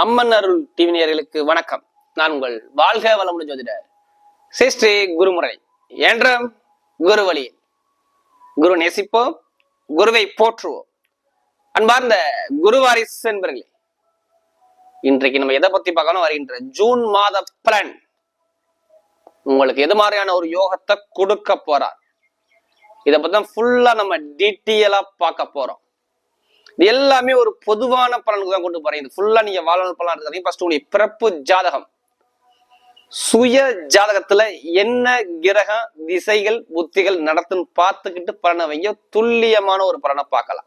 அம்மன் அருள் டிவினியர்களுக்கு வணக்கம். நான் உங்கள் வாழ்க வளமுடன் ஜோதிடர் சிஸ்ரீ குருமுறை என்றும் குரு வழி குரு நேசிப்போம் குருவை போற்றுவோம். அன்பார்ந்த குருவாரிஸ் என்பர்களே இன்றைக்கு நம்ம எதை பத்தி பார்க்கணும்? வருகின்ற ஜூன் மாத பலன். உங்களுக்கு எது மாதிரியான ஒரு யோகத்தை கொடுக்க போறார்? இதை பத்தி தான் ஃபுல்லா நம்ம டீட்டெயிலா பார்க்க போறோம். இது எல்லாமே ஒரு பொதுவான பலனுக்கு தான் கொண்டு போறேன். இது ஃபுல்லா நீங்க வாழ்நாள் பலன் இருக்காதீங்க ஃபர்ஸ்ட் உங்களுடைய பிறப்பு ஜாதகம். சுய ஜாதகத்துல என்ன கிரக திசைகள் புத்திகள் நடத்துன்னு பார்த்துக்கிட்டு பலனை வைங்க. துல்லியமான ஒரு பலனை பார்க்கலாம்.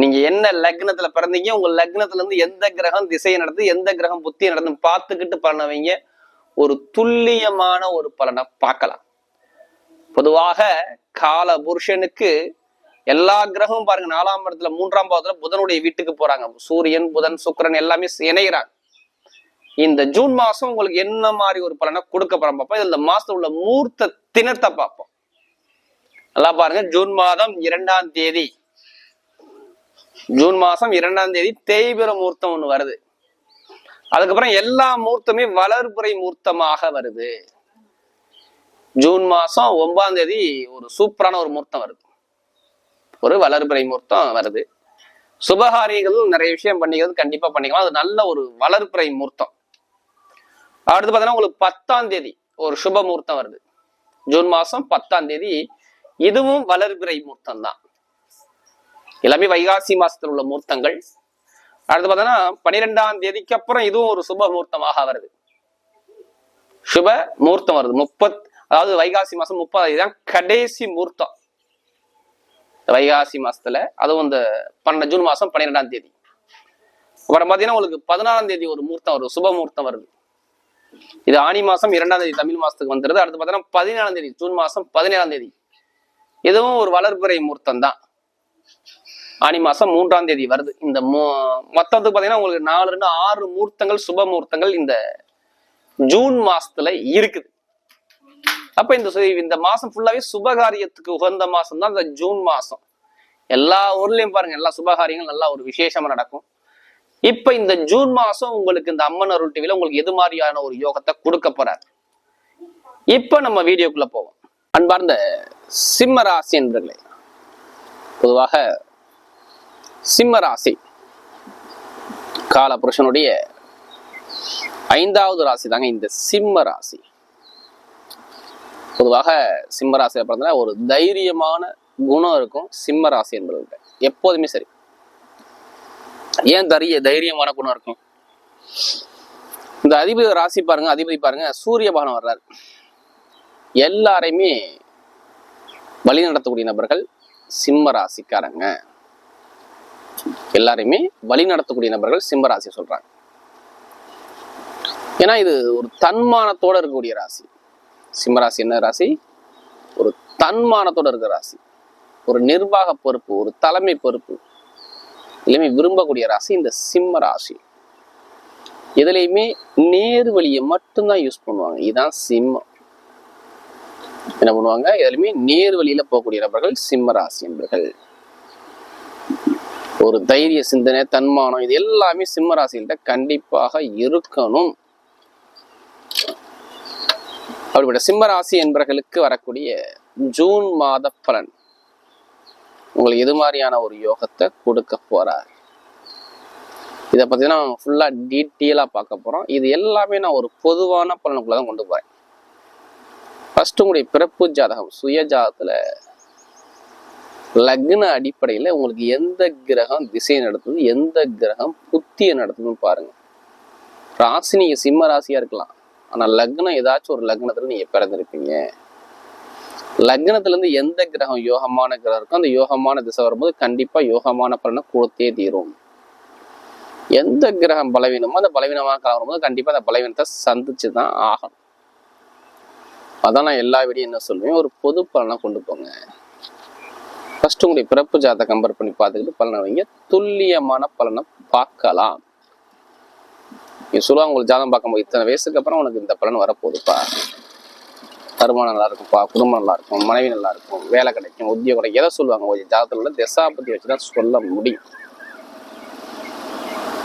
நீங்க என்ன லக்னத்துல பிறந்தீங்க உங்க லக்னத்துல இருந்து எந்த கிரகம் திசையை நடந்து எந்த கிரகம் புத்தியை நடத்துன்னு பார்த்துக்கிட்டு பலனை வைங்க. ஒரு துல்லியமான ஒரு பலனை பார்க்கலாம். பொதுவாக கால புருஷனுக்கு எல்லா கிரகமும் பாருங்க நாலாம் இடத்துல மூன்றாம் பாவத்துல புதனுடைய வீட்டுக்கு போறாங்க. சூரியன் புதன் சுக்கிரன் எல்லாமே இணைகிறாங்க இந்த ஜூன் மாசம் உங்களுக்கு என்ன மாதிரி ஒரு பலனை கொடுக்க போறோம் பார்ப்போம் இந்த மாசத்துல உள்ள மூர்த்த தினத்தை பார்ப்போம் நல்லா பாருங்க ஜூன் மாதம் இரண்டாம் தேதி. ஜூன் மாசம் இரண்டாம் தேதி தேய்பிர மூர்த்தம் ஒண்ணு வருது. அதுக்கப்புறம் எல்லா மூர்த்தமே வளர்புறை மூர்த்தமாக வருது. ஜூன் மாசம் ஒன்பதாம் தேதி ஒரு சூப்பரான ஒரு மூர்த்தம் வருது. ஒரு வளர்பிறை மூர்த்தம் வருது. சுபகாரியங்கள் நிறைய விஷயம் பண்ணிக்கிறது கண்டிப்பா பண்ணிக்கலாம். அது நல்ல ஒரு வளர்பிறை முகூர்த்தம் அடுத்து பார்த்தீங்கன்னா உங்களுக்கு பத்தாம் தேதி ஒரு சுப முகூர்த்தம் வருது. ஜூன் மாசம் பத்தாம் தேதி இதுவும் வளர்பிறை மூர்த்தம் தான் எல்லாமே வைகாசி மாசத்தில் உள்ள மூர்த்தங்கள். அடுத்து பார்த்தோன்னா பன்னிரெண்டாம் தேதிக்கு அப்புறம் இதுவும் ஒரு சுப முகூர்த்தமாக வருது. சுப முகூர்த்தம் வருது. முப்பத் அதாவது வைகாசி மாசம் முப்பதாம் தேதி தான் கடைசி மூர்த்தம். வைகாசி மாசத்துல அதுவும் இந்த பன்னெண்டு ஜூன் மாசம் பன்னிரெண்டாம் தேதி. அப்புறம் பாத்தீங்கன்னா உங்களுக்கு பதினாறாம் தேதி ஒரு மூர்த்தம் வருது சுப மூர்த்தம் வருது. இது ஆனி மாசம் இரண்டாம் தேதி தமிழ் மாசத்துக்கு வந்துருது. அடுத்து பாத்தீங்கன்னா பதினேழாம் தேதி ஜூன் மாசம் பதினேழாம் தேதி. இதுவும் ஒரு வளர்ப்புறை மூர்த்தம் தான். ஆனி மாசம் மூன்றாம் தேதி வருது. இந்த மொத்தத்துக்கு பாத்தீங்கன்னா உங்களுக்கு நாலு ரெண்டு ஆறு மூர்த்தங்கள் சுப மூர்த்தங்கள் இந்த ஜூன் மாசத்துல இருக்குது. அப்ப இந்த இந்த மாசம் ஃபுல்லாவே சுபகாரியத்துக்கு உகந்த மாசம் தான் இந்த ஜூன் மாசம். எல்லா ஊர்லயும் பாருங்க எல்லா சுபகாரியங்கள் நல்லா ஒரு விசேஷமா நடக்கும். இப்ப இந்த ஜூன் மாசம் உங்களுக்கு இந்த அம்மன் அருள் டிவில உங்களுக்கு எது மாதிரியான ஒரு யோகத்தை கொடுக்க போறாரு? இப்ப நம்ம வீடியோக்குள்ள போவோம். அன்பார்ந்த சிம்ம ராசி என்பர்களே பொதுவாக சிம்ம ராசி காலபுருஷனுடைய ஐந்தாவது ராசி தாங்க இந்த சிம்ம ராசி பொதுவாக சிம்ம ராசியை பிறந்தா ஒரு தைரியமான குணம் இருக்கும் சிம்ம ராசி என்பது எப்போதுமே சரி. ஏன் தரிய தைரியமான குணம் இருக்கும்? இந்த அதிபதி ராசி பாருங்க அதிபதி பாருங்க சூரிய பகவான் வர்றாரு. எல்லாரையுமே வழி நடத்தக்கூடிய நபர்கள் சிம்ம ராசிக்காரங்க. எல்லாரையுமே வழி நடத்தக்கூடிய நபர்கள் சிம்ம ராசி சொல்றாங்க. ஏன்னா இது ஒரு தன்மானத்தோட இருக்கக்கூடிய ராசி. சிம்மராசி என்ன ராசி? ஒரு தன்மானத்தோட இருக்கிற ராசி. ஒரு நிர்வாக பொறுப்பு ஒரு தலைமை பொறுப்பு. எல்லாமே விரும்பக்கூடிய ராசி இந்த சிம்ம ராசி. எதுலையுமே நேர் வழியை மட்டும்தான் யூஸ் பண்ணுவாங்க. இதுதான் சிம்மம். என்ன பண்ணுவாங்க? எதுலையுமே நேர் வழியில போகக்கூடிய நபர்கள் சிம்ம ராசி என்பர்கள். ஒரு தைரிய சிந்தனை தன்மானம் இது எல்லாமே சிம்ம ராசிகிட்ட கண்டிப்பாக இருக்கணும். அப்படிப்பட்ட சிம்ம ராசி என்பவர்களுக்கு வரக்கூடிய ஜூன் மாத பலன். உங்களுக்கு எது மாதிரியான ஒரு யோகத்தை கொடுக்க போறார்? இதை பார்த்தீங்கன்னா நம்ம ஃபுல்லா டீட்டெயிலாக பார்க்க போறோம். இது எல்லாமே நான் ஒரு பொதுவான பலனுக்குள்ள தான் கொண்டு போறேன். ஃபர்ஸ்ட் உங்களுடைய பிறப்பு ஜாதகம் சுய ஜாதகத்தில் லக்ன அடிப்படையில உங்களுக்கு எந்த கிரகம் திசை நடத்துது எந்த கிரகம் புத்தியை நடத்துதுன்னு பாருங்க. ராசி நீங்க சிம்ம ராசியா இருக்கலாம். ஆனா லக்னம் ஏதாச்சும் ஒரு லக்னத்துல நீங்க பிறந்திருப்பீங்க. லக்னத்துல இருந்து எந்த கிரகம் யோகமான கிரகம் இருக்கோ அந்த யோகமான திசை வரும்போது கண்டிப்பா யோகமான பலனை கொடுத்தே தீரும். எந்த கிரகம் பலவீனமோ அந்த பலவீனமான கிரகம் வரும்போது கண்டிப்பா அந்த பலவீனத்தை சந்திச்சு தான் ஆகணும். அதான் நான் எல்லா வீடியும் என்ன சொல்லுவேன் ஒரு பொது பலனை கொண்டு போங்க. ஃபஸ்ட்டு உங்களுடைய பிறப்பு ஜாத கம்பேர் பண்ணி பார்த்துக்கிட்டு பலனை வைங்க. துல்லியமான பலனை பார்க்கலாம். நீ சொல்லுவாங்க உங்களுக்கு ஜாதகம் பார்க்கும்போது இத்தனை வயசுக்கு அப்புறம் உனக்கு இந்த பலன் வரப்போகுதுப்பா. வருமானம் நல்லா இருக்கும்ப்பா குடும்பம் நல்லா இருக்கும் மனைவி நல்லா இருக்கும் வேலை கிடைக்கும் உத்தியோகம் கிடைக்கும். எதை சொல்லுவாங்க? ஒரு ஜாதகத்தில் உள்ள திசா பத்தி சொல்ல முடியும்.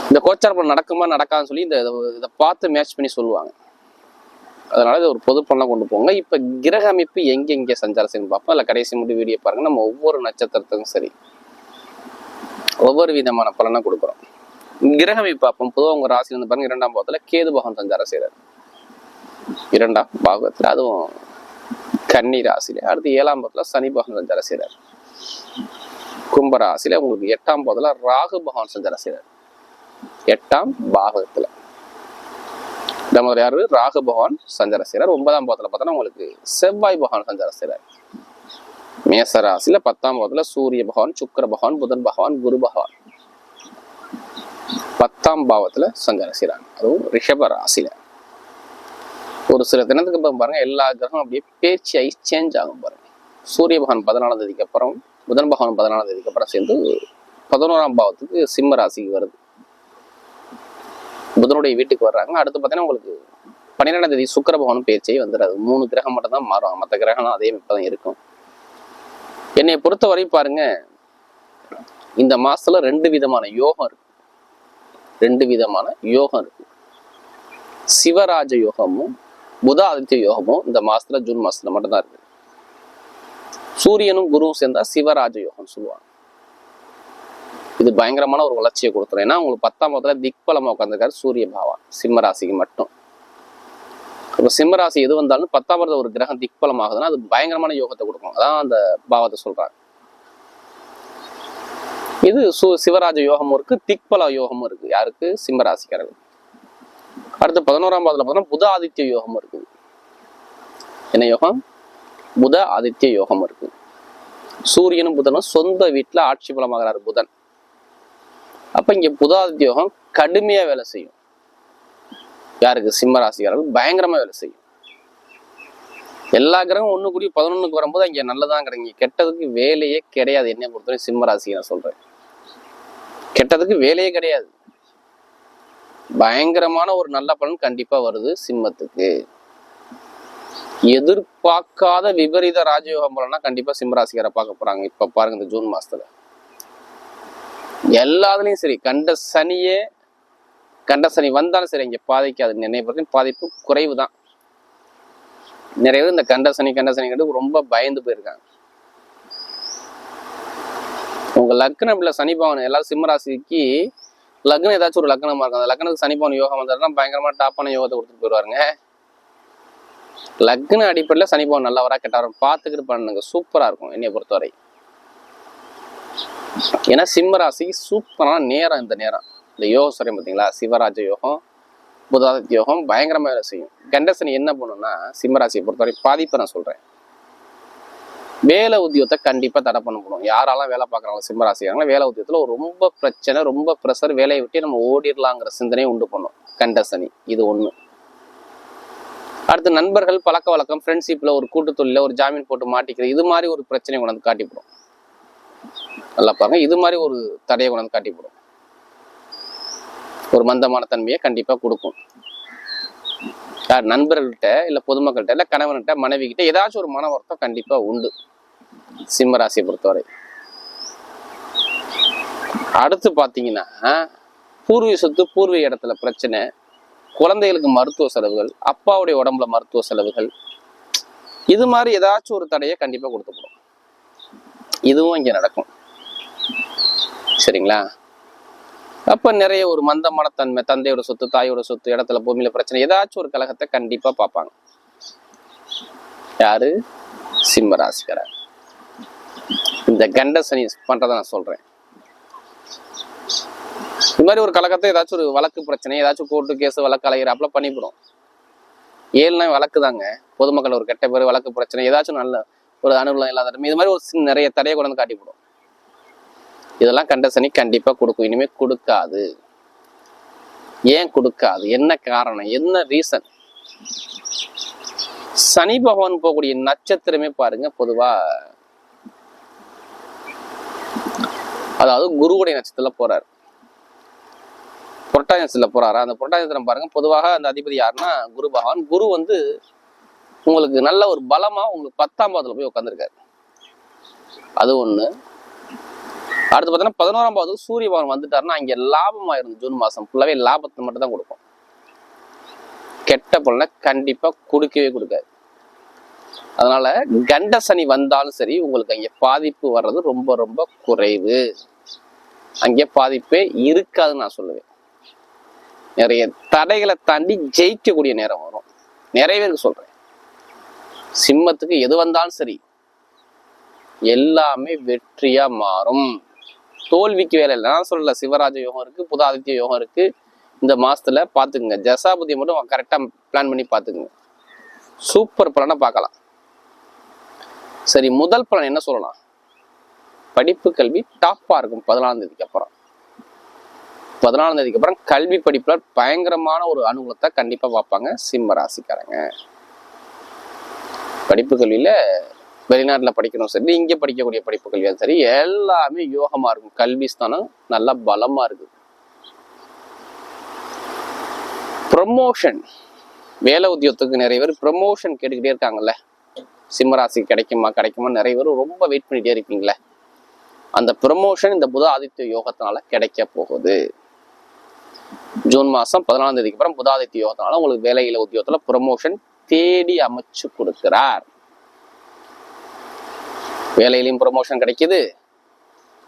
இந்த கோச்சார நடக்குமா நடக்காதுன்னு சொல்லி இந்த இதை பார்த்து மேட்ச் பண்ணி சொல்லுவாங்க. அதனால இது ஒரு பொது பலனாக கொண்டு போங்க. இப்போ கிரக அமைப்பு எங்கெங்கே சஞ்சாரம் செய்யணும் பார்ப்போம். இல்லை கடைசி முடி வீடியோ பாருங்க. நம்ம ஒவ்வொரு நட்சத்திரத்துக்கும் சரி ஒவ்வொரு விதமான பலனை கொடுக்குறோம். கிரக அமைப்பு பார்ப்போம். பொதுவாக உங்க ராசியில இருந்து பாருங்க இரண்டாம் பாவத்தில் கேது பகவான் சஞ்சாரம் செய்கிறார் இரண்டாம் பாகத்தில் அதுவும் கன்னி ராசியில. அடுத்து ஏழாம் பாவத்துல சனி பகவான் சஞ்சார செய்கிறார் கும்ப ராசியில உங்களுக்கு எட்டாம் பாவத்துல ராகு பகவான் சஞ்சார செய்கிறார் எட்டாம் பாகத்துல நம்ம யாரு? ராகு பகவான் சஞ்சார செய்கிறார் ஒன்பதாம் பாவத்துல பார்த்தோன்னா உங்களுக்கு செவ்வாய் பகவான் சஞ்சார செய்கிறார் மேச ராசியில பத்தாம் பாவத்துல சூரிய பகவான் சுக்கர பகவான் புதன் பகவான் குரு பகவான். பத்தாம் பாவத்துல சஞ்சார செய்கிறாங்க அதுவும் ரிஷப ராசியில. ஒரு சில தினத்துக்கு அப்புறம் பாருங்க எல்லா கிரகம் அப்படியே பேச்சு ஐஸ் சேஞ்ச் ஆகும் பாருங்க. சூரிய பகவான் பதினாலாம் தேதிக்கு அப்புறம் புதன் பகவான் பதினாலாம் தேதிக்கு அப்புறம் சேர்ந்து பதினோராம் பாவத்துக்கு சிம்ம ராசிக்கு வருது. புதனுடைய வீட்டுக்கு வர்றாங்க. அடுத்து பார்த்தீங்கன்னா உங்களுக்கு பன்னிரெண்டாம் தேதி சுக்கர பகவானும் பேச்சே வந்துடாது. மூணு கிரகம் மட்டும் தான் மாறும். மற்ற கிரகம்லாம் அதே தான் இருக்கும். என்னை பொறுத்தவரை பாருங்க இந்த மாசத்துல ரெண்டு விதமான யோகம் இருக்கு. ரெண்டு விதமான யோகம் இருக்கு. சிவராஜ யோகமும் புத ஆதித்ய யோகமும் இந்த மாசத்துல ஜூன் மாசத்துல மட்டும்தான் இருக்கு. சூரியனும் குருவும் சேர்ந்தா சிவராஜ யோகம் சொல்லுவாங்க. இது பயங்கரமான ஒரு வளர்ச்சியை கொடுத்துரும் ஏன்னா உங்களுக்கு பத்தாம் பாவத்துல திக்பலமா உட்காந்துருக்காரு சூரிய பாவா சிம்ம ராசிக்கு மட்டும். இப்போ சிம்ம ராசி எது வந்தாலும் பத்தாம் பாவத்துல ஒரு கிரகம் திக்பலம் ஆகுதுன்னா அது பயங்கரமான யோகத்தை கொடுக்கும். அதான் அந்த பாவத்தை சொல்றாங்க. இது சு சிவராஜ யோகமும் இருக்கு திக்பல யோகமும் இருக்கு. யாருக்கு? சிம்ம ராசிக்காரர்கள் அடுத்து பதினோராம் பாதத்தில் பார்த்தோம்னா புத ஆதித்ய யோகம் இருக்குது. என்ன யோகம்? புத ஆதித்ய யோகம் இருக்கு சூரியனும் புதனும் சொந்த வீட்டுல ஆட்சி பலமாகிறார் புதன். அப்ப இங்க புதாதித்ய யோகம் கடுமையா வேலை செய்யும். யாருக்கு? சிம்ம ராசிக்காரர்கள் பயங்கரமா வேலை செய்யும். எல்லா கிரகம் ஒண்ணு கூடி பதினொன்றுக்கு வரும்போது இங்க நல்லதாங்கிறீங்க. கெட்டதுக்கு வேலையே கிடையாது. என்னை பொறுத்தவரை சிம்ம ராசி நான் சொல்கிறேன் கெட்டதுக்கு வேலையே கிடையாது. பயங்கரமான ஒரு நல்ல பலன் கண்டிப்பா வருது சிம்மத்துக்கு. எதிர்பார்க்காத விபரீத ராஜயோகம் பலனா கண்டிப்பா சிம்மராசிக்காரை பார்க்க போறாங்க. இப்ப பாருங்க இந்த ஜூன் மாசத்துல. எல்லாத்துலயும் சரி கண்ட சனியே கண்ட சனி வந்தாலும் சரி இங்க பாதிக்காது. நிறைய பேருக்கு பாதிப்பு குறைவு தான் நிறைய பேர் இந்த கண்ட சனி கண்ட சனி கண்டு ரொம்ப பயந்து போயிருக்காங்க. உங்க லக்னம் இல்ல சனி பவன் எல்லாரும் சிம்மராசிக்கு லக்னம் ஏதாச்சும் ஒரு லக்னமா இருக்கும். அந்த லக்னத்துக்கு சனிப்பவன் யோகம் வந்தாருன்னா பயங்கரமா டாப்பான யோகத்தை கொடுத்துட்டு போயிடுவாருங்க. லக்ன அடிப்படையில் சனிப்பவன் நல்லவரா கெட்டவரா பார்த்துக்கிட்டு பண்ணுங்க. சூப்பரா இருக்கும் என்னைய பொறுத்தவரை. ஏன்னா சிம்ம ராசி சூப்பரான நேரம் இந்த நேரம். இந்த யோக சொல்றேன் பார்த்தீங்களா சிவராஜ யோகம் புதாதித்ய யோகம் பயங்கரமா வேலை செய்யும். கண்டசனி என்ன பண்ணும்னா சிம்மராசியை பொறுத்தவரை பாதிப்பை நான் சொல்றேன். வேலை உத்தியோகத்தை கண்டிப்பா தடை பண்ண யாராலாம் வேலை பார்க்குறாங்க சிம்மராசிக்காரங்களா வேலை உத்தியோகத்துல ரொம்ப பிரச்சனை ரொம்ப ப்ரெஷர் வேலையை விட்டு நம்ம ஓடிடலாங்கிற சிந்தனையை உண்டு பண்ணும். கண்டசனி இது ஒண்ணு. அடுத்து நண்பர்கள் பழக்க வழக்கம் ஃப்ரெண்ட்ஷிப்ல ஒரு கூட்டத்தொழில ஒரு ஜாமீன் போட்டு மாட்டிக்கிறது இது மாதிரி ஒரு பிரச்சனையை கொண்டாந்து காட்டிவிடும். நல்லா பாருங்க இது மாதிரி ஒரு தடையை கொண்டாந்து காட்டிவிடும். ஒரு மந்தமான தன்மையை கண்டிப்பா கொடுக்கும். யார் நண்பர்கள்ட்ட இல்ல பொதுமக்கள்கிட்ட இல்ல கணவன்கிட்ட மனைவி கிட்ட ஏதாச்சும் ஒரு மன வருத்தம் கண்டிப்பா உண்டு. சிம்ம ராசியை பொறுத்தவரை. அடுத்து பார்த்தீங்கன்னா பூர்வீக சொத்து பூர்வீக இடத்துல பிரச்சனை குழந்தைகளுக்கு மருத்துவ செலவுகள் அப்பாவுடைய உடம்புல மருத்துவ செலவுகள் இது மாதிரி ஏதாச்சும் ஒரு தடையை கண்டிப்பா கொடுத்துப்படும் இதுவும் இங்க நடக்கும். சரிங்களா? அப்ப நிறைய ஒரு மந்த மனத்தன்மை தந்தையோட சொத்து தாயோட சொத்து இடத்துல பூமியில பிரச்சனை ஏதாச்சும் ஒரு கழகத்தை கண்டிப்பா பார்ப்பாங்க. யாரு? சிம்மராசிக்காரர். இந்த கண்ட சனி பண்றதை நான் சொல்றேன். இது மாதிரி ஒரு கழகத்தை ஏதாச்சும் ஒரு வழக்கு பிரச்சனை ஏதாச்சும் கோர்ட்டு கேஸ் வழக்கு அலைகிறாப்புல பண்ணிவிடும் ஏழுனா வழக்கு தாங்க. பொதுமக்கள் ஒரு கெட்ட பேர் வழக்கு பிரச்சனை ஏதாச்சும் நல்ல ஒரு அனுபவம் இல்லாத இது மாதிரி ஒரு நிறைய தடையை கொண்டு வந்து காட்டிவிடும் இதெல்லாம் கண்டசனி கண்டிப்பாக கண்டிப்பா கொடுக்கும். இனிமே கொடுக்காது. ஏன் கொடுக்காது? என்ன காரணம்? என்ன ரீசன் சனி பகவான் போகக்கூடிய நட்சத்திரமே பாருங்க பொதுவா அதாவது குருவுடைய நட்சத்திரத்துல போறாரு. புரட்டாதி நட்சத்திரத்துல போறாரா? அந்த புரட்டாதி நட்சத்திரம் பாருங்க பொதுவாக அந்த அதிபதி யாருன்னா குரு பகவான். குரு வந்து உங்களுக்கு நல்ல ஒரு பலமா உங்களுக்கு பத்தாம் பாதத்துல போய் உட்காந்துருக்காரு அது ஒண்ணு. அடுத்து பார்த்தீங்கன்னா பதினோராம் பாவத்துக்கு சூரிய பகவான் வந்துட்டாருன்னா அங்கே லாபமாக இருந்து ஜூன் மாதம். ஃபுல்லாகவே லாபத்தை மட்டும் தான் கொடுக்கும். கெட்ட பலனை கண்டிப்பா கொடுக்கவே கொடுக்காது. அதனால கண்ட சனி வந்தாலும் சரி உங்களுக்கு அங்கே பாதிப்பு வர்றது ரொம்ப ரொம்ப குறைவு. அங்கே பாதிப்பே இருக்காதுன்னு நான் சொல்லுவேன். நிறைய தடைகளை தாண்டி ஜெயிக்கக்கூடிய நேரம் வரும். நிறைய பேருக்கு சொல்றேன். சிம்மத்துக்கு எது வந்தாலும் சரி எல்லாமே வெற்றியா மாறும். தோல்விக்கு வேலை இல்லை. நான் சொல்லல சிவராஜ யோகம் இருக்கு புதாதித்ய யோகம் இருக்கு. இந்த மாசத்துல பாத்துக்குங்க. ஜசாபதியை மட்டும் கரெக்டா பிளான் பண்ணி பாத்துக்குங்க. சூப்பர் பலனை பார்க்கலாம். சரி முதல் பலன் என்ன சொல்லலாம்? படிப்பு கல்வி டாப்பா இருக்கும் பதினாலாம் தேதிக்கு அப்புறம். பதினாலாம் தேதிக்கு அப்புறம் கல்வி படிப்புல பயங்கரமான ஒரு அனுகூலத்தை கண்டிப்பா பார்ப்பாங்க சிம்ம ராசிக்காரங்க. படிப்பு கல்வியில வெளிநாட்டுல படிக்கணும் சரி இங்க படிக்கக்கூடிய படிப்பு கல்வியாக சரி எல்லாமே யோகமா இருக்கும். கல்வி ஸ்தானம் நல்லா பலமா இருக்கு ப்ரமோஷன் வேலை உத்தியோகத்துக்கு நிறைய பேர் ப்ரமோஷன் கேட்டுக்கிட்டே இருக்காங்கல்ல. சிம்மராசி கிடைக்குமா கிடைக்குமா நிறைய பேர் ரொம்ப வெயிட் பண்ணிட்டே இருப்பீங்களே அந்த ப்ரமோஷன் இந்த புத ஆதித்ய யோகத்தினால கிடைக்க போகுது. ஜூன் மாசம் பதினாலாம் தேதிக்கு அப்புறம் புதாதித்ய யோகத்தினால உங்களுக்கு வேலையில உத்தியோகத்துல ப்ரமோஷன் தேடி அமைச்சு கொடுக்கிறார். வேலையிலையும் ப்ரொமோஷன் கிடைக்குது.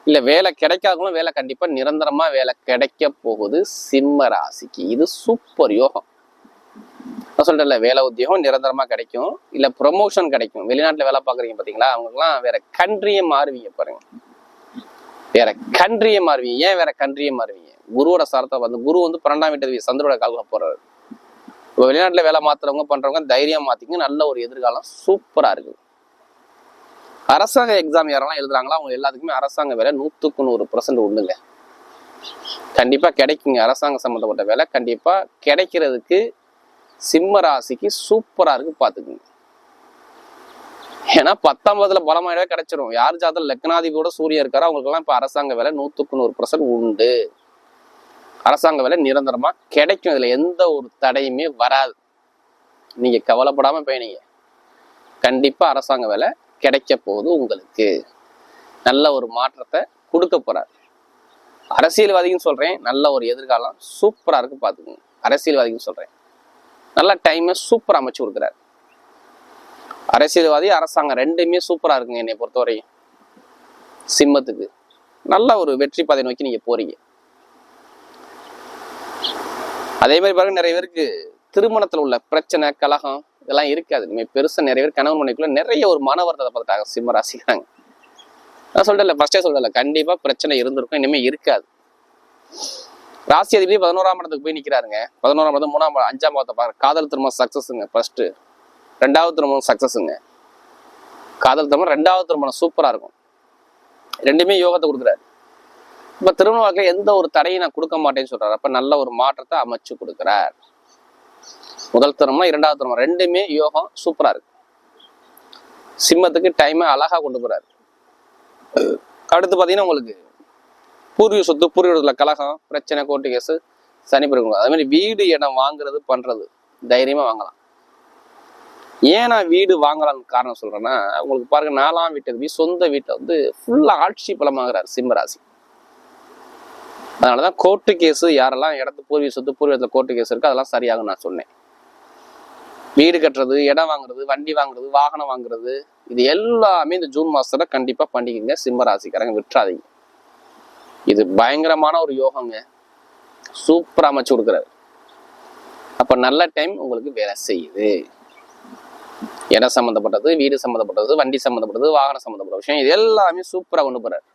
இல்லை வேலை கிடைக்காதவங்களும் வேலை கண்டிப்பாக நிரந்தரமாக வேலை கிடைக்க போகுது. சிம்ம ராசிக்கு. இது சூப்பர் யோகம். நான் சொல்கிறேன்ல வேலை உத்தியோகம் நிரந்தரமாக கிடைக்கும். இல்லை ப்ரொமோஷன் கிடைக்கும். வெளிநாட்டில் வேலை பார்க்குறீங்க பார்த்தீங்களா அவங்களுக்குலாம் வேற கண்ட்ரியே மாறுவீங்க பாருங்க. வேற கண்ட்ரியே மாறுவீங்க. ஏன் வேற கண்ட்ரியே மாறுவீங்க? குருவோட சாரத்தை வந்து குரு வந்து பன்னெண்டாம் வீட்டு சந்திரோட காலில் போறாரு. இப்போ வெளிநாட்டில் வேலை மாத்துறவங்க பண்றவங்க தைரியம் மாத்திங்க. நல்ல ஒரு எதிர்காலம் சூப்பரா இருக்குது. அரசாங்க எக்ஸாம் யாரெல்லாம் எழுதுறாங்களோ அவங்க எல்லாத்துக்குமே அரசாங்க வேலை. நூற்றுக்கு நூறு பர்சன்ட் உண்டுங்க. கண்டிப்பாக கிடைக்குங்க. அரசாங்க சம்மந்தப்பட்ட வேலை. கண்டிப்பாக கிடைக்கிறதுக்கு சிம்ம ராசிக்கு சூப்பராக இருக்கு பார்த்துக்குங்க. ஏன்னா பத்தொன்பதுல பலமாயிடவே கிடைச்சிரும். யார் ஜாதகம் லக்னாதிபதியோட சூரியன் இருக்காரோ அவங்களுக்குலாம் இப்போ அரசாங்க வேலை நூற்றுக்கு நூறு பர்சன்ட் உண்டு. அரசாங்க வேலை நிரந்தரமாக கிடைக்கும். இதில் எந்த ஒரு தடையுமே வராது. நீங்கள் கவலைப்படாமல் பயணிங்க. கண்டிப்பாக அரசாங்க வேலை கிடைக்க போகுது உங்களுக்கு. நல்ல ஒரு மாற்றத்தை கொடுக்க போறாரு. அரசியல்வாதின்னு சொல்றேன். நல்ல ஒரு எதிர்காலம் சூப்பரா இருக்கு பாத்துக்கோங்க. அரசியல்வாதின்னு சொல்றேன். நல்ல டைமை சூப்பரா அமைச்சு கொடுக்குறாரு. அரசியல்வாதி அரசாங்கம் ரெண்டுமே சூப்பரா இருக்குங்க என்னை பொறுத்தவரையும். சிம்மத்துக்கு. நல்ல ஒரு வெற்றி பாதை நோக்கி நீங்க போறீங்க. அதே மாதிரி பாருங்க நிறைய பேருக்கு திருமணத்தில் உள்ள பிரச்சனை கலகம் இதெல்லாம் இருக்காது. இனிமே பெருசா நிறைய பேர் கணவன் மனைக்குள்ள நிறைய ஒரு மனவரத்தை வருத்தத்தை பார்த்துட்டாங்க. சிம்ம ராசிக்கிறாங்க நான் சொல்றேன்ல ஃபர்ஸ்டே சொல்றேன் கண்டிப்பா பிரச்சனை இருந்திருக்கும் இனிமே இருக்காது. ராசி அதிபதி பதினோராம் இடத்துக்கு போய் நிக்கிறாருங்க. பதினோராம் இடத்து மூணாம் அஞ்சாம் பாவத்தை பாருங்க காதல் திருமணம் சக்ஸஸுங்க ஃபர்ஸ்ட் ரெண்டாவது திருமணம் சக்ஸஸுங்க காதல் திருமணம் ரெண்டாவது திருமணம் சூப்பரா இருக்கும். ரெண்டுமே யோகத்தை கொடுக்குறாரு. இப்ப திருமண வாழ்க்கையில எந்த ஒரு தடையும் நான் கொடுக்க மாட்டேன்னு சொல்றாரு. அப்ப நல்ல ஒரு மாற்றத்தை அமைச்சு கொடுக்குறார். முதல் தரமா இரண்டாவது தரமா ரெண்டுமே யோகம் சூப்பரா இருக்கு. சிம்மத்துக்கு டைமை அழகா கொண்டு போறாரு. அடுத்து பாத்தீங்கன்னா உங்களுக்கு பூர்வீக சொத்து பூர்வீகத்துல கலகம் பிரச்சனை கோர்ட்டு கேஸு சனி பிறகு. அதே மாதிரி வீடு இடம் வாங்குறது பண்றது தைரியமா வாங்கலாம். ஏன் நான் வீடு வாங்கலாம்னு காரணம் சொல்றேன்னா உங்களுக்கு பாருங்க நாலாம் வீட்டு சொந்த வீட்டை வந்து ஃபுல்லா ஆட்சி பலமாகிறார் சிம்மராசி அதனாலதான் கோர்ட்டு கேஸு யாரெல்லாம் இடத்து பூர்வீக சொத்து பூர்வீகத்தில் கோர்ட்டு கேஸ் இருக்கு அதெல்லாம் சரியாகும் நான் சொன்னேன். வீடு கட்டுறது இடம் வாங்குறது வண்டி வாங்குறது வாகனம் வாங்குறது இது எல்லாமே இந்த ஜூன் மாதத்தில் கண்டிப்பாக பண்ணிக்கிங்க. சிம்ம ராசிக்காரங்க விட்டுறாதீங்க. இது பயங்கரமான ஒரு யோகங்க. சூப்பராக அமைச்சு கொடுக்குறாரு. அப்போ நல்ல டைம் உங்களுக்கு வேலை செய்யுது. இடம் சம்மந்தப்பட்டது வீடு சம்மந்தப்பட்டது வண்டி சம்மந்தப்பட்டது வாகனம் சம்மந்தப்பட்ட விஷயம் இது எல்லாமே சூப்பராக கொண்டு போகிறார்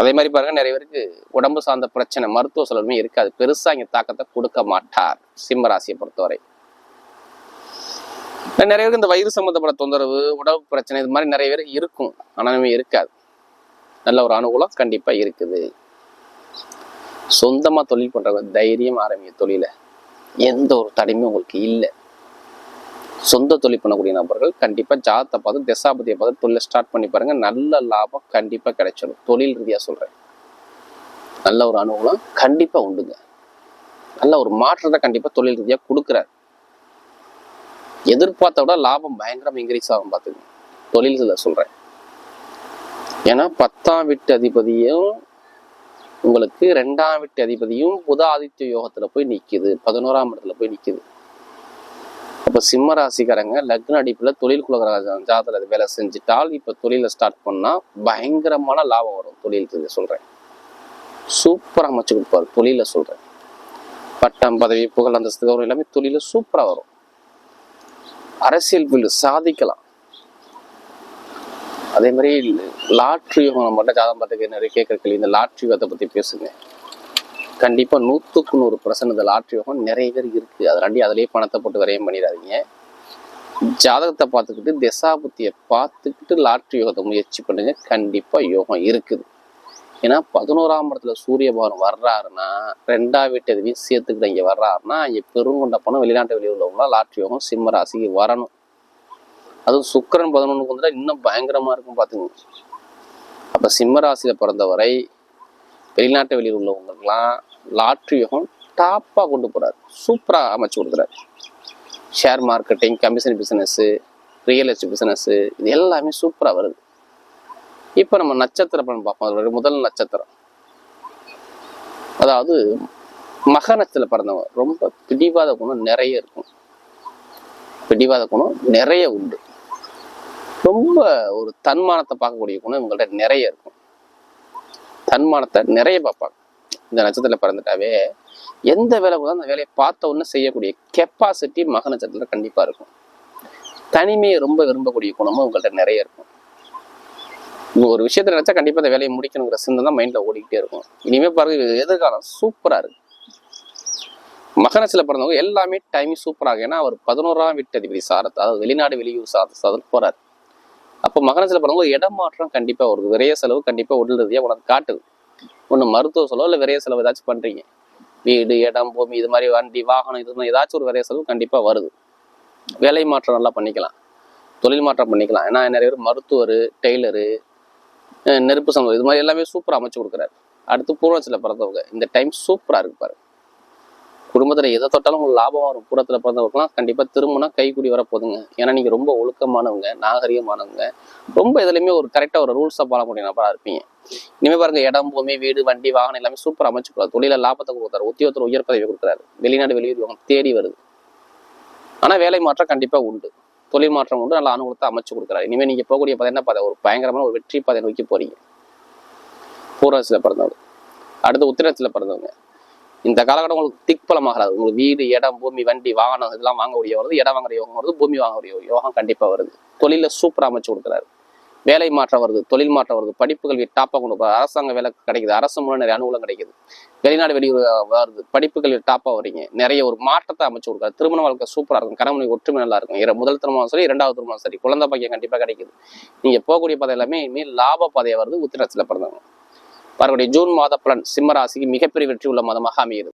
அதே மாதிரி பாருங்க நிறைய பேருக்கு உடம்பு சார்ந்த பிரச்சனை மருத்துவ செலவுமே இருக்காது. பெருசா இங்க தாக்கத்தை கொடுக்க மாட்டார் சிம்ம ராசியை பொறுத்தவரை. நிறைய பேருக்கு இந்த வயிறு சம்மந்தப்பட்ட தொந்தரவு உடம்பு பிரச்சனை இது மாதிரி நிறைய பேருக்கு இருக்கும். ஆனாலுமே இருக்காது. நல்ல ஒரு அனுகூலம் கண்டிப்பா இருக்குது. சொந்தமா தொழில் பண்றவங்க தைரியம் ஆரம்பிங்க தொழில. எந்த ஒரு தடையுமே உங்களுக்கு இல்லை. சொந்த தொழில் பண்ணக்கூடிய நபர்கள் கண்டிப்பா ஜாதத்தை பார்த்து திசாபதியை பார்த்து தொழிலை ஸ்டார்ட் பண்ணி பாருங்க. நல்ல லாபம் கண்டிப்பா கிடைச்சிடும் தொழில் ரீதியா சொல்றேன். நல்ல ஒரு அனுகூலம் கண்டிப்பா உண்டுங்க. நல்ல ஒரு மாற்றத்தை கண்டிப்பா தொழில் ரீதியா கொடுக்குறாரு. எதிர்பார்த்த விட லாபம் பயங்கரம் இன்க்ரீஸ் ஆகும் பார்த்துங்க தொழில்களில் சொல்றேன். ஏன்னா பத்தாம் வீட்டு அதிபதியும் உங்களுக்கு ரெண்டாம் வீட்டு அதிபதியும் புத ஆதித்ய யோகத்தில் போய் நிக்குது. பதினோராம் இடத்துல போய் நிக்குது. இப்போ சிம்ம ராசிக்காரங்க லக்ன அடிப்பில் தொழில் குலகர ஜாதகத்துல வேலை செஞ்சுட்டால் இப்போ தொழிலை ஸ்டார்ட் பண்ணால் பயங்கரமான லாபம் வரும் தொழில் சொல்கிறேன் சூப்பராக அமைச்சு கொடுப்பார் தொழில சொல்கிறேன் பட்டம் பதவி புகழ் அந்தஸ்து கௌரவம் எல்லாமே தொழில சூப்பராக வரும். அரசியல் ஃபீல்டு சாதிக்கலாம். அதே மாதிரி லாட்ரி யோகம் நம்மகிட்ட ஜாதகம் பார்த்துக்க நிறைய கேட்குற கேள்வி இந்த லாட்ரி யோகத்தை பற்றி பேசுங்க. கண்டிப்பாக நூற்றுக்கு நூறு பர்சன்ட் லாட்ரி யோகம் நிறைய பேர் இருக்குது அதை அதுலேயே பணத்தை போட்டு விரையும் பண்ணிடாதீங்க. ஜாதகத்தை பார்த்துக்கிட்டு திசாபுத்தியை பார்த்துக்கிட்டு லாட்ரி யோகத்தை முயற்சி பண்ணுங்க. கண்டிப்பாக யோகம் இருக்குது. ஏன்னா பதினோராம் இடத்துல சூரிய பகவான் வர்றாருன்னா ரெண்டாம் வீட்டு எதுவும் சேர்த்துக்கிட்டு இங்கே வர்றாருன்னா பெரும் பெருங்கொண்ட பணம் வெளிநாட்டு வெளியே உள்ளவங்களாம் லாட்ரி யோகம் சிம்ம ராசிக்கு வரணும். அதுவும் சுக்கரன் பதினொன்றுக்கு வந்துட்டால் இன்னும் பயங்கரமாக இருக்கும் பார்த்துங்க அப்போ சிம்ம ராசியில் பிறந்தவரை வெளிநாட்டு வெளியில் உள்ளவங்களுக்கெல்லாம் லாட்ரி யோகம் டாப்பா கொண்டு போறாரு. சூப்பரா அமைச்சு கொடுக்குறாரு. Share marketing commission business real estate business இது எல்லாமே சூப்பரா வருது. இப்போ நம்ம நட்சத்திர பலன் பார்ப்போம். அதோட முதல் நட்சத்திரம். அதாவது மக நட்சத்திரம் பிறந்தவங்க. ரொம்ப பிடிவாத குணம் நிறைய இருக்கும். பிடிவாத குணம் நிறைய உண்டு. ரொம்ப ஒரு தன்மானத்தை பார்க்கக்கூடிய குணம் இவங்கள்ட்ட நிறைய இருக்கும். தன்மானத்தை நிறைய பார்ப்பாங்க. இந்த நட்சத்திரத்தில் பிறந்துட்டாவே எந்த வேலை கூட அந்த வேலையை பார்த்த உடனே செய்யக்கூடிய கெப்பாசிட்டி மக நட்சத்திரத்தில் கண்டிப்பா இருக்கும். தனிமையை ரொம்ப விரும்பக்கூடிய குணமும் உங்கள்கிட்ட நிறைய இருக்கும். ஒரு விஷயத்த நினைச்சா கண்டிப்பா அந்த வேலையை முடிக்கணுங்கிற சிந்தனை தான் மைண்ட்ல ஓடிக்கிட்டே இருக்கும். இனிமே பாருங்க எதிர்காலம் சூப்பரா இருக்கு. மகனச்சில் பிறந்தவங்க எல்லாமே டைம் சூப்பராக ஏன்னா அவர் பதினோராம் வீட்டு அதிபதி சாரத் அதாவது வெளிநாடு வெளியூர் சாரத் சாதல் போறாரு. அப்போ மகனச்சில் பிறந்தவங்க இடமாற்றம் கண்டிப்பாக கண்டிப்பா ஒரு விரைய செலவு கண்டிப்பா உடல் ரீதியா உனக்கு காட்டுது. ஒண்ணு மருத்துவ செலவு இல்லை விரைய செலவு ஏதாச்சும் பண்றீங்க. வீடு இடம் பூமி இது மாதிரி வண்டி வாகனம் இது மாதிரி ஏதாச்சும் ஒரு விரைய செலவு கண்டிப்பா வருது. வேலை மாற்றம் நல்லா பண்ணிக்கலாம். தொழில் மாற்றம் பண்ணிக்கலாம். ஏன்னா நிறைய பேர் மருத்துவர் டெய்லரு நெருப்பு சம்பவம் இது மாதிரி எல்லாமே சூப்பரா அமைச்சு கொடுக்குறாரு. அடுத்து பூர்வத்துல பிறந்தவங்க இந்த டைம் சூப்பரா இருக்கு பாரு. குடும்பத்துல எதை தொட்டாலும் உங்களுக்கு லாபம் வரும். கூடத்தில் பிறந்தவங்களுக்குலாம் கண்டிப்பா திருமணம் கைக்குடி வர போதுங்க. ஏன்னா நீங்க ரொம்ப ஒழுக்கமானவங்க நாகரிகமானவங்க. ரொம்ப இதுலயுமே ஒரு கரெக்டா ஒரு ரூல்ஸை ஃபாலோ பண்ணி நபரா இருப்பீங்க. இனிமே பாருங்க இடம் பூமி வீடு வண்டி வாகனம் எல்லாமே சூப்பராக அமைச்சு கொடுத்தாரு தொழில லாபத்தை கொடுத்தாரு உத்தியோகத்தில் உயர் பதவி கொடுக்குறாரு. வெளிநாடு வெளியூர் தேடி வருது. ஆனா வேலை மாற்றம் கண்டிப்பா உண்டு. தொழில் மாற்றம் உண்டு. நல்ல அனுகூலத்தை அமைச்சு கொடுக்குறாரு. இனிமே நீங்க போகக்கூடிய பாதை என்ன பாதை? ஒரு பயங்கரமான ஒரு வெற்றி பாதை நோக்கி போறீங்க. பூர்வசில பிறந்தவங்க. அடுத்து உத்திரத்தில் பிறந்தவங்க. இந்த காலகட்டம் உங்களுக்கு திக்பலமாகாது உங்களுக்கு வீடு இடம் பூமி வண்டி வாகனம் இதெல்லாம் வாங்கக்கூடிய வருது இடம் வாங்குற யோகம் வருது பூமி வாங்கக்கூடிய யோகம் கண்டிப்பா வருது. தொழிலில் சூப்பரா அமைச்சு கொடுக்குறாரு. வேலை மாற்றம் வருது தொழில் மாற்றம் வருது படிப்பு கல்வி கொண்டு போகிறார் அரசாங்க வேலை கிடைக்குது அரசு மூலம் நிறைய அனுகூலம் கிடைக்குது. வெளிநாடு வெளியூர் வருது படிப்பு கல்வி டாப்பா வரீங்க நிறைய ஒரு மாற்றத்தை அமைச்சு கொடுக்குறாரு. திருமண வாழ்க்கை சூப்பரா இருக்கும் கணவனை ஒற்றுமை நல்லா இருக்கும். இர- முதல் திருமணம் சரி இரண்டாவது திருமணம் சரி குழந்தை பாக்கியம் கண்டிப்பா கிடைக்குது. நீங்க போகக்கூடிய பாதை எல்லாமே இனிமேல் லாப பாதையா வருது உத்திரத்தில் பிறந்தவங்க. வரக்கூடிய ஜூன் மாத பலன் சிம்மராசிக்கு மிகப்பெரிய வெற்றி உள்ள மாதமாக அமையுது.